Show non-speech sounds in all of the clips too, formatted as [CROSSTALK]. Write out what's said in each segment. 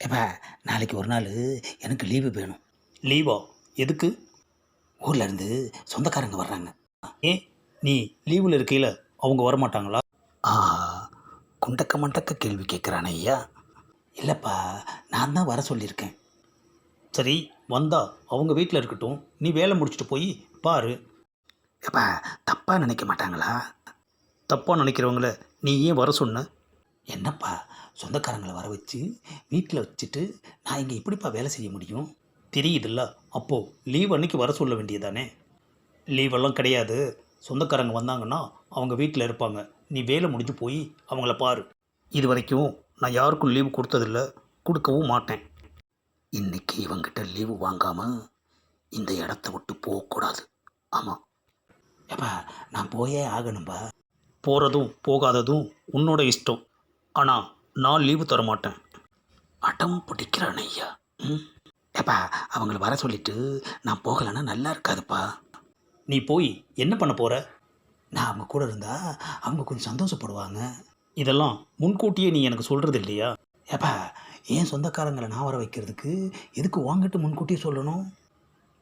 ஏப்பா நாளைக்கு ஒரு நாள் எனக்கு லீவு வேணும். லீவா எதுக்கு? ஊர்ல இருந்து சொந்தக்காரங்க வர்றாங்க. ஏன் நீ லீவில் இருக்கையில் அவங்க வரமாட்டாங்களா? ஆஹா குண்டக்க மண்டக்க கேள்வி கேட்குறானே ஐயா. இல்லைப்பா நான் தான் வர சொல்லியிருக்கேன். சரி வந்தா அவங்க வீட்டில் இருக்கட்டும். நீ வேலை முடிச்சுட்டு போய் பாரு. ஏப்பா தப்பாக நினைக்க மாட்டாங்களா? தப்பாக நினைக்கிறவங்கள நீ ஏன் வர சொன்ன? என்னப்பா சொந்தக்காரங்களை வர வச்சு வீட்டில் வச்சுட்டு நான் இங்கே எப்படிப்பா வேலை செய்ய முடியும்? தெரியுதுல்ல. அப்போது லீவ் அன்னைக்கு வர சொல்ல வேண்டியதானே லீவெல்லாம் கிடையாது. சொந்தக்காரங்க வந்தாங்கன்னா அவங்க வீட்டில் இருப்பாங்க. நீ வேலை முடிஞ்சு போய் அவங்கள பாரு. இது வரைக்கும் நான் யாருக்கும் லீவு கொடுத்ததில்ல. கொடுக்கவும் மாட்டேன். இன்றைக்கி இவங்கிட்ட லீவு வாங்காமல் இந்த இடத்த விட்டு போகக்கூடாது. ஆமாம் ஏப்பா நான் போயே ஆகணும்பா. போகிறதும் போகாததும் உன்னோட இஷ்டம். ஆனால் நான் லீவு தர மாட்டேன். அடம் பிடிக்கிறான் ஐயா. ம். ஏப்பா அவங்கள வர சொல்லிட்டு நான் போகலைன்னா நல்லா இருக்காதுப்பா. நீ போய் என்ன பண்ண போகிற நான் அவங்க கூட இருந்தால் அவங்க கொஞ்சம் சந்தோஷப்படுவாங்க. இதெல்லாம் முன்கூட்டியே நீ எனக்கு சொல்கிறது இல்லையா? ஏப்பா ஏன் சொந்தக்காரங்களை நான் வர வைக்கிறதுக்கு எதுக்கு வாங்கிட்டு முன்கூட்டியே சொல்லணும்?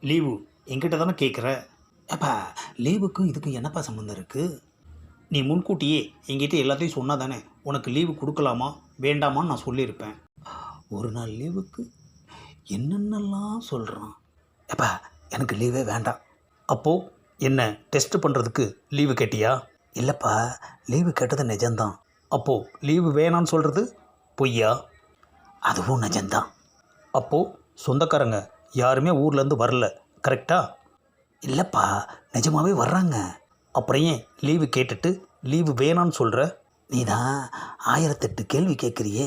லீவு என்கிட்ட தானே கேட்குற ஏப்பா லீவுக்கும் இதுக்கும் என்னப்பா சம்மந்தம் இருக்குது நீ முன்கூட்டியே எங்கிட்ட எல்லாத்தையும் சொன்னால் தானே உனக்கு லீவு கொடுக்கலாமா? வேண்டாமான்னு நான் சொல்லியிருப்பேன். ஒரு நாள் லீவுக்கு என்னென்னலாம் சொல்கிறான் எப்பா எனக்கு லீவே வேண்டாம். அப்போது என்ன டெஸ்ட் பண்ணுறதுக்கு லீவு கேட்டியா? இல்லைப்பா லீவு கேட்டது நிஜம்தான். அப்போது லீவு வேணான்னு சொல்கிறது பொய்யா? அதுவும் நிஜம்தான். அப்போது சொந்தக்காரங்க யாருமே ஊர்லேருந்து வரல கரெக்டா இல்லைப்பா நிஜமாகவே வர்றாங்க. அப்புறம் ஏன் லீவு கேட்டுட்டு லீவு வேணான்னு சொல்கிற நீ தான் ஆயிரத்தெட்டு கேள்வி கேட்குறியே.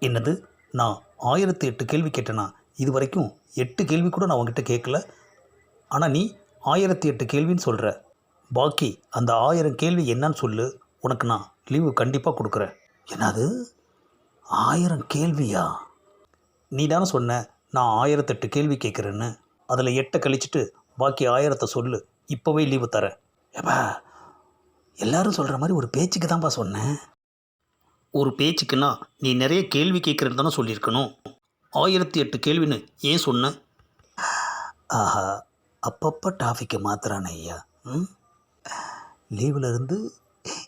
என்னது நான் ஆயிரத்தி எட்டு கேள்வி கேட்டேனா? இது வரைக்கும் எட்டு கேள்வி கூட நான் உங்ககிட்ட கேட்கல. ஆனால் நீ ஆயிரத்தி எட்டு கேள்வின்னு சொல்கிற பாக்கி அந்த ஆயிரம் கேள்வி என்னன்னு சொல்லு. உனக்கு நான் லீவு கண்டிப்பாக கொடுக்குறேன். என்னது? ஆயிரம் கேள்வியா? நீ தானே சொன்ன நான் ஆயிரத்தெட்டு கேள்வி கேட்குறேன்னு. அதில் எட்டை கழிச்சிட்டு பாக்கி ஆயிரத்தை சொல்லு. இப்போவே லீவு தரேன். ஏப்பா எல்லாரும் சொல்கிற மாதிரி ஒரு பேச்சுக்கு தான்ப்பா சொன்னேன். ஒரு பேச்சுக்குன்னா நீ நிறைய கேள்வி கேட்குறேன்னு தானே சொல்லியிருக்கணும். ஆயிரத்தி எட்டு கேள்வின்னு ஏன் சொன்ன? ஆஹா அப்பப்போ டாபிக்கை மாத்துறானே ஐயா. ம்? லீவில் இருந்து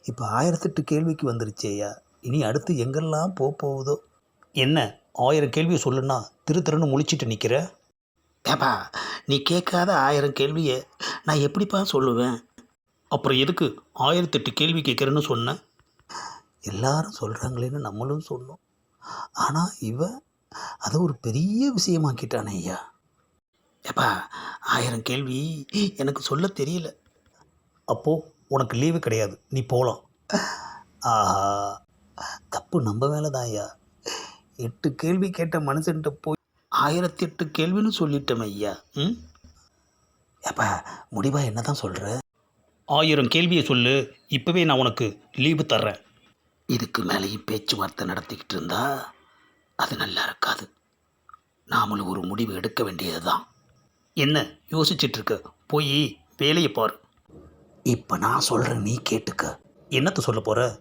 இப்போ ஆயிரத்தெட்டு கேள்விக்கு வந்துருச்சு ஐயா. இனி அடுத்து எங்கெல்லாம் போக போகுதோ? என்ன ஆயிரம் கேள்வியை சொல்லுன்னா திரு திருன்னு முழிச்சிட்டு நிற்கிற ஏப்பா நீ கேட்காத ஆயிரம் கேள்வியை நான் எப்படிப்பா சொல்லுவேன்? அப்புறம் எதுக்கு ஆயிரத்தெட்டு கேள்வி கேட்குறேன்னு சொன்னேன் எல்லாரும் சொல்கிறாங்களேன்னு நம்மளும் சொன்னோம். ஆனால் இவன் அதை ஒரு பெரிய விஷயமாக்கிட்டானே ஐயா. ஏப்பா ஆயிரம் கேள்வி எனக்கு சொல்ல தெரியல. அப்போது உனக்கு லீவு கிடையாது. நீ போகலாம் ஆஹா தப்பு நம்ம வேலை தான் ஐயா. எட்டு கேள்வி கேட்ட மனுஷன்ட்ட போய் ஆயிரத்தி எட்டு கேள்வின்னு சொல்லிட்டோம் ஐயா. ம்? எப்பா முடிவா என்ன தான் சொல்கிற ஆயிரம் கேள்வியை சொல்லு இப்போவே நான் உனக்கு லீவு தர்றேன். இதுக்கு மேலேயும் பேச்சுவார்த்தை நடத்திக்கிட்டு இருந்தா அது நல்லா இருக்காது. நாமளும் ஒரு முடிவு எடுக்க வேண்டியது தான் என்ன யோசிச்சிட்டு இருக்க போய் வேலையை பார். இப்போ நான் சொல்கிறேன் நீ கேட்டுக்க. என்னத்தை சொல்ல போகிற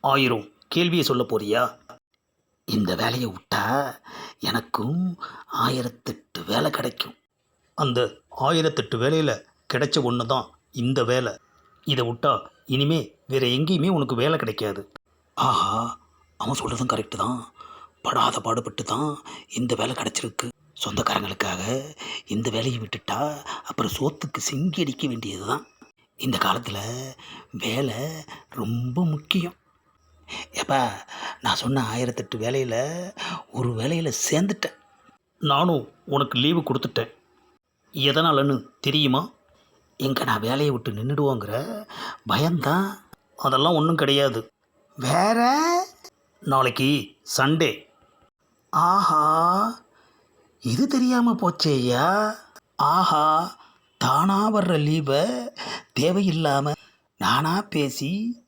ஆயிரம் கேள்வியை சொல்ல போறியா? இந்த வேலையை விட்டா எனக்கும் ஆயிரத்தெட்டு வேலை கிடைக்கும். அந்த ஆயிரத்தெட்டு வேலையில் கிடைச்ச ஒன்று தான் இந்த வேலை. இதை விட்டா இனிமே வேற எங்கேயுமே உனக்கு வேலை கிடைக்காது. ஆஹா அவன் சொல்கிறதும் கரெக்டு தான். படாத பாடுபட்டு தான் இந்த வேலை கிடச்சிருக்கு. சொந்தக்காரங்களுக்காக இந்த வேலையை விட்டுட்டா அப்புறம் சோத்துக்கு சிங்கி அடிக்க வேண்டியது தான் இந்த காலத்தில் வேலை ரொம்ப முக்கியம். ஏப்பா நான் சொன்ன ஆயிரத்தெட்டு வேலையில் ஒரு வேலையில் சேர்ந்துட்டேன். நானும் உனக்கு லீவு கொடுத்துட்டேன். எதனாலன்னு தெரியுமா? எங்கே நான் வேலையை விட்டு நின்றுடுவோங்கிற பயம்தான். அதெல்லாம் ஒன்றும் கிடையாது. வேற? நாளைக்கு சண்டே. ஆஹா இது தெரியாமல் போச்சேயா ஆஹா தானாக வர்ற லீவை தேவையில்லாமல் நானாக பேசி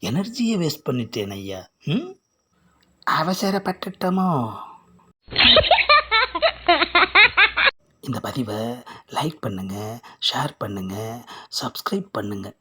எனர்ஜியை வேஸ்ட் பண்ணிட்டேன் ஐயா. ம்? அவசரப்பட்டுட்டோமோ? [LAUGHS] இந்த பதிவை லைக் பண்ணுங்கள் ஷேர் பண்ணுங்கள் சப்ஸ்கிரைப் பண்ணுங்கள்